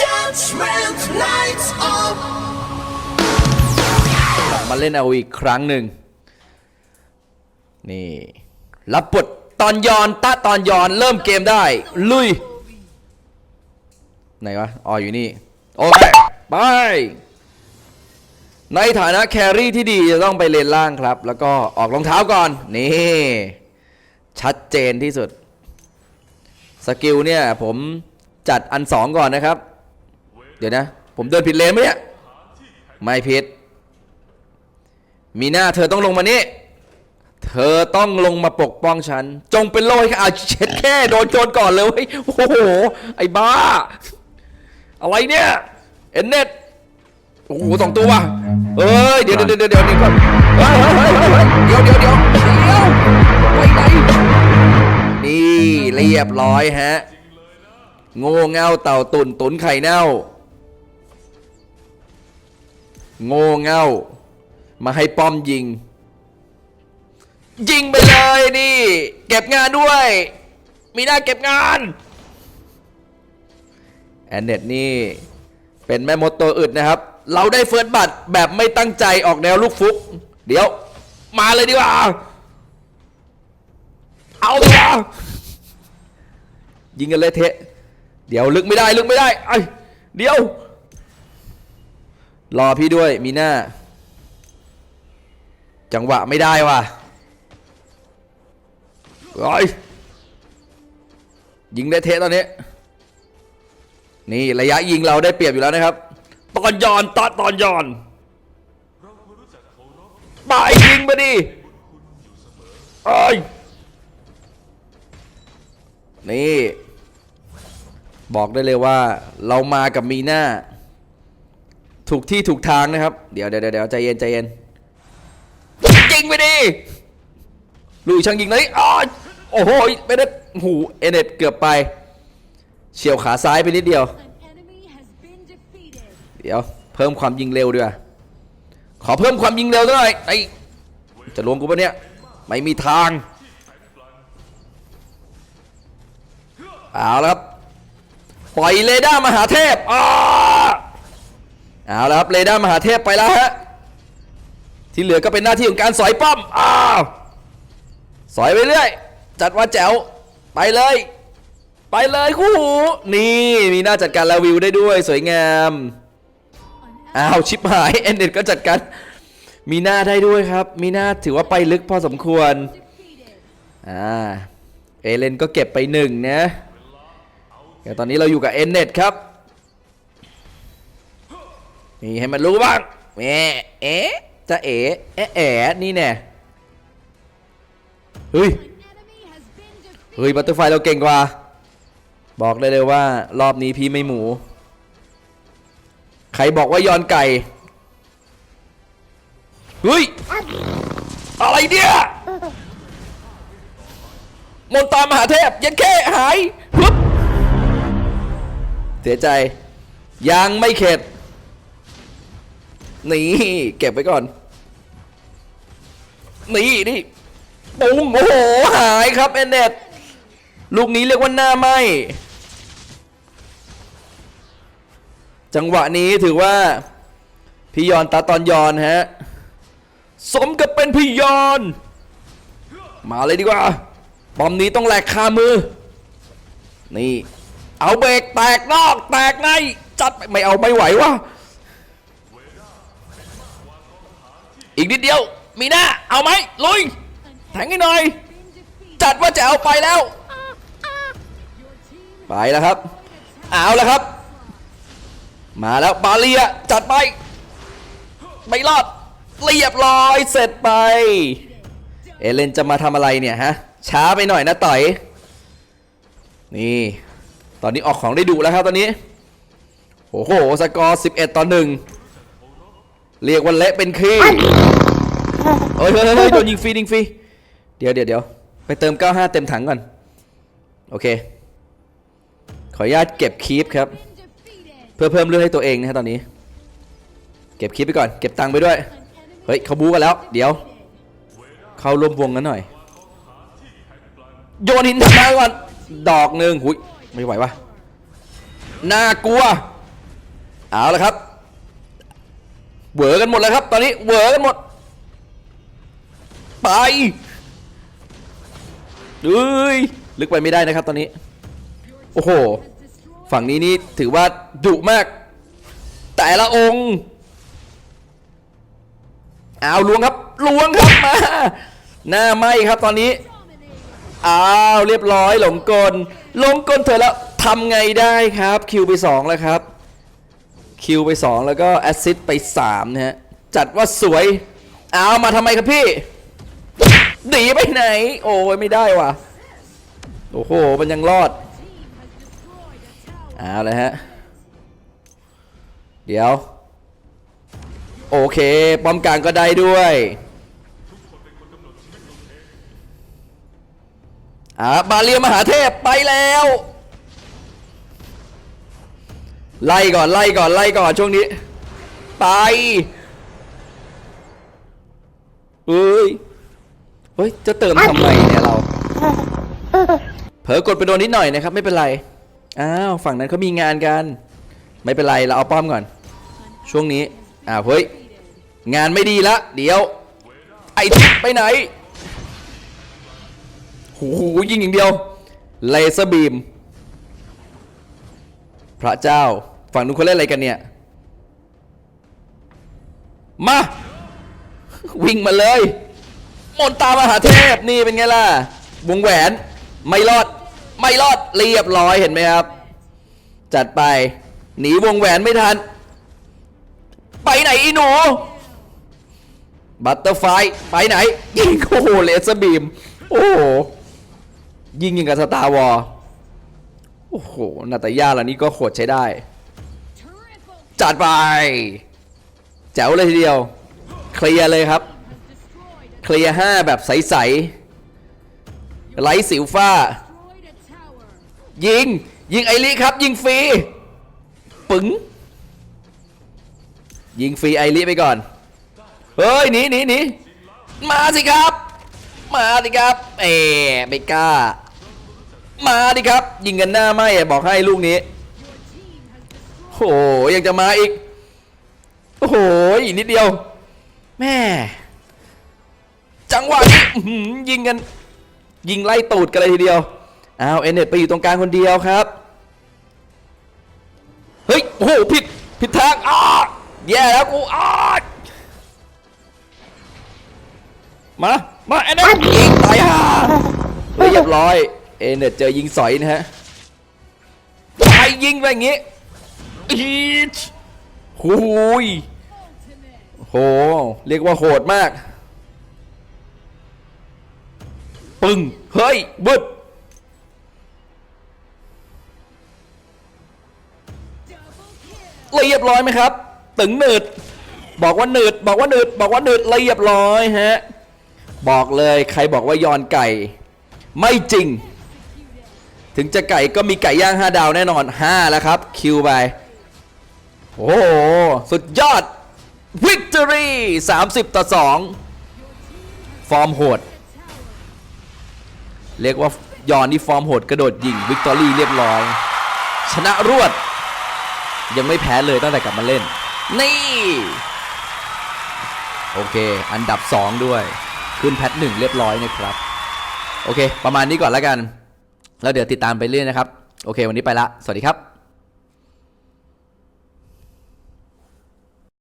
Judgment night of มาเล่นเอาอีกครั้งหนึ่ง นี่ รับบทตอนยอนตะตอนยอนเริ่มเกมได้ ลุย ไหนวะอ๋ออยู่นี่ โอเค ไป ในฐานะแครี่ที่ดีจะต้องไปเลนล่างครับ แล้วก็ออกรองเท้าก่อน นี่ ชัดเจนที่สุด สกิลเนี่ยผมจัดอันสองก่อนนะครับ เดี๋ยวนะ ผมเดินผิดเลนไหมเนี่ย ไม่ผิด มีหน้าเธอต้องลงมานี่ เธอต้องลงมาปกป้องฉัน จงเป็นโลยค่ะอาเช็ดแค่โดนโจรก่อนเลย โอ้โห ไอ้บ้า อะไรเนี่ย เอ็นเน็ตโอ้โหสองตัวว่ะเอ้ย เดี๋ยวเดี๋ยวเดี๋ยวเดี๋ยวนี่ก่อนเฮ้ยเฮ้ยเฮ้ยเฮ้ยเดี๋ยวเดี๋ยวเดี๋ยวเดี๋ยวไปไหนนี่เรียบร้อยฮะ โง่เง่าเต่าตุ่นตุนไข่เน่า โง่เง่า มาให้ป้อมยิง ยิงไปเลยนี่ เก็บงานด้วย มีหน้าเก็บงานแอนเน็ตนี่ เป็นแม่มดตัวอึดนะครับ เราได้เฟิร์สบัตแบบไม่ตั้งใจออกแนวลูกฟุก เดี๋ยว มาเลยดีกว่า เอาดีกว่ายิงกันเลยเทะ เดี๋ยวลึกไม่ได้ลึกไม่ได้ไอ้เดี๋ยว รอพี่ด้วยมีหน้า จังหวะไม่ได้ว่ะเฮ้ยยิงได้เทะตอนนี้ นี่ระยะยิงเราได้เปรียบอยู่แล้วนะครับ ตอนยอนตอนตอนยอนไปยิงมาดิเอ้ยนี่ บอกได้เลยว่าเรามากับมีหน้า ถูกที่ถูกทางนะครับ เดี๋ยวเดี๋ยวเดี๋ยวใจเย็นใจเย็นยิงไปดิลุยช่างยิงเลยอ้โอ้โหไม่ได้หูเอเนตเกือบไป เฉียวขาซ้ายไปนิดเดียว เดี๋ยว เพิ่มความยิงเร็วด้วยขอเพิ่มความยิงเร็วหน่อยไอจะลวงกูปะเนี่ย ไม่มีทางเอาแล้วครับ ปล่อยเรดาร์มหาเทพอ้า เอาแล้วครับเรดาร์มหาเทพไปแล้วฮะที่เหลือก็เป็นหน้าที่ของการสอยป้อมอ้าวสอยไปเรื่อยจัดว่าแจ๋วไปเลย ไปเลยคู่หูนี่มีหน้าจัดการลาวิวได้ด้วยสวยงามอ้าวชิบหายเอ็นเด็ดก็จัดการมีหน้าได้ด้วยครับ มีหน้าถือว่าไปลึกพอสมควรอ่าเอเลนก็เก็บไปหนึ่งนะแต่ตอนนี้เราอยู่กับเอ็นเน็ตครับ นี่ให้มันรู้บ้างแหมเอ๊ะจะเอ๋เอ๊ะแอะนี่แน่เฮ้ยเฮ้ยบัตเตอร์ไฟเราเก่งกว่า บอกเลยเลยว่ารอบนี้พี่ไม่หมู ใครบอกว่ายอนไก่เฮ้ยอะไรเนี่ยมนตามหาเทพยันแค่หายฮึบเสียใจ ยังไม่เข็ด นี่เก็บไว้ก่อน นี่นี่ปุ้งโอ้โหหายครับเอนเน็ตลูกนี้เรียกว่าหน้าไหมจังหวะนี้ถือว่าพี่ยอนตาตอนยอนฮะ สมกับเป็นพี่ยอน มาเลยดีกว่าบอมนี้ต้องแหลกคามือ นี่ เอาเบรกแตกนอกแตกในจัดไม่เอาไม่ไหววะ อีกนิดเดียว มีหน้า เอาไหมลุยแทงให้หน่อย จัดว่าจะเอาไปแล้ว ไปแล้วครับ เอาแล้วครับ มาแล้วบาเลียจัดไป ไม่รอด เรียบร้อยเสร็จไป เอเลนจะมาทำอะไรเนี่ยฮะ ช้าไปหน่อยนะต่อย นี่ ตอนนี้ออกของได้ดุแล้วครับตอนนี้ โอ้โห สกอร์ 11 ต่อหนึ่ง เรียกว่าเละเป็นขี้เฮ้ยเฮ้ยเฮ้ยโดนยิงฟรียิงฟรีเดี๋ยวเดี๋ยวเดี๋ยวไปเติม 95 เต็มถังก่อน โอเค ขออนุญาตเก็บคีปครับ เพื่อเพิ่มเลือดให้ตัวเองนะฮะตอนนี้ เก็บคีปไปก่อน เก็บตังค์ไปด้วย เฮ้ยเขาบู๊กันแล้ว เดี๋ยว เข้าร่วมวงกันหน่อย โยนหินถังมาก่อน ดอกหนึ่งหุยไม่ไหววะน่ากลัว เอาละครับ เวอกันหมดแล้วครับ ตอนนี้เวอกันหมด ไปเอ้ยลึกไปไม่ได้นะครับตอนนี้ โอ้โห ฝั่งนี้นี่ถือว่าดุมาก แต่ละองค์เอาลวงครับลวงครับมาหน้าไหมครับตอนนี้อ้าวเรียบร้อยหลงกลหลงกลเธอะแล้วทำไงได้ครับ คิวไป2แล้วครับ คิวไป 2 แล้วก็แอสซิสไป3นะฮะ จัดว่าสวย เอามาทำไมครับพี่หนีไปไหน โอ้ยไม่ได้ว่ะ โอ้โห มันยังรอด เอาเลยฮะ เดี๋ยว โอเคป้อมกลางก็ได้ด้วยอ่าบาเลียมหาเทพไปแล้ว ไล่ก่อนไล่ก่อนไล่ก่อนช่วงนี้ ไปเอ้ยเฮ้ยจะเติมทำไมเนี่ยเรา เผลอกดไปโดนนิดหน่อยนะครับ ไม่เป็นไร อ้าวฝั่งนั้นเขามีงานกัน ไม่เป็นไรเราเอาป้อมก่อน ช่วงนี้อ้าวเฮ้ยงานไม่ดีละ เดี๋ยว ไอ้ไปไหนหูหูยิงอย่างเดียวเลเซอร์บีม พระเจ้า ฝั่งนู้นเขาเล่นอะไรกันเนี่ย มา วิ่งมาเลย มนตามหาเทพนี่เป็นไงล่ะ วงแหวน ไม่รอด ไม่รอด เรียบร้อยเห็นไหมครับ จัดไป หนีวงแหวนไม่ทัน ไปไหนอีหนู บัตเตอร์ไฟไปไหน ยิงโอ้โหเลเซอร์บีม โอ้โหยิงยิงกับสตาร์วอล โอ้โห นาตาย่าเหล่านี้ก็โหดใช้ได้ Triple จัดไป แจ๋วเลยทีเดียว เคลียร์เลยครับ destroyed. เคลียร์ห้าแบบใสๆไร้สิวฟ้า Destroyed a tower. ยิง ยิงไอริครับ ยิงฟรี ปึ๋ง ยิงฟรีไอริไปก่อน เฮ้ย หนีหนีหนีมาสิครับ มาสิครับ เอ๋ไม่กล้า มาดิครับ ยิงกันหน้าไมอะบอกให้ลูกนี้โอ้หยังจะมาอีก โอ้โหอีกนิดเดียว แม่ จังหวะยิงกัน ยิงไล่ตูดกันเลยทีเดียวอ้าวเอเน็ตไปอยู่ตรงกลางคนเดียวครับ เฮ้ย โอ้โห ผิด ผิดทางอ้าแย่แล้วกูอ้ามา มาเอเน็ตยิงตายห่าเรียบร้อย เอเนตเจอยิงสอยนะฮะไปยิงไปอย่างงี้อีชหูยโห เรียกว่าโหดมาก ปึ้ง เฮ้ยบึดเรียบร้อยไหมครับ ตึงหนืด บอกว่าหนืด บอกว่าหนืด บอกว่าหนืดเรียบร้อยฮะ บอกเลยใครบอกว่ายอนไก่ ไม่จริง ถึงจะไก่ก็มีไก่ย่าง 5 ดาวแน่นอน 5 แล้วครับ คิวไป โอ้โห สุดยอดวิกตอรี่30 ต่อ 2 ฟอร์มโหด เรียกว่ายอนนี่ฟอร์มโหดกระโดดยิงวิกตอรี่เรียบร้อย ชนะรวด ยังไม่แพ้เลยตั้งแต่กลับมาเล่น นี่ โอเค อันดับ 2 ด้วย ขึ้นแพทหนึ่งเรียบร้อยนะครับ โอเค ประมาณนี้ก่อนแล้วกัน แล้วเดี๋ยวติดตามไปเรื่อยนะครับ โอเค วันนี้ไปละ สวัสดีครับ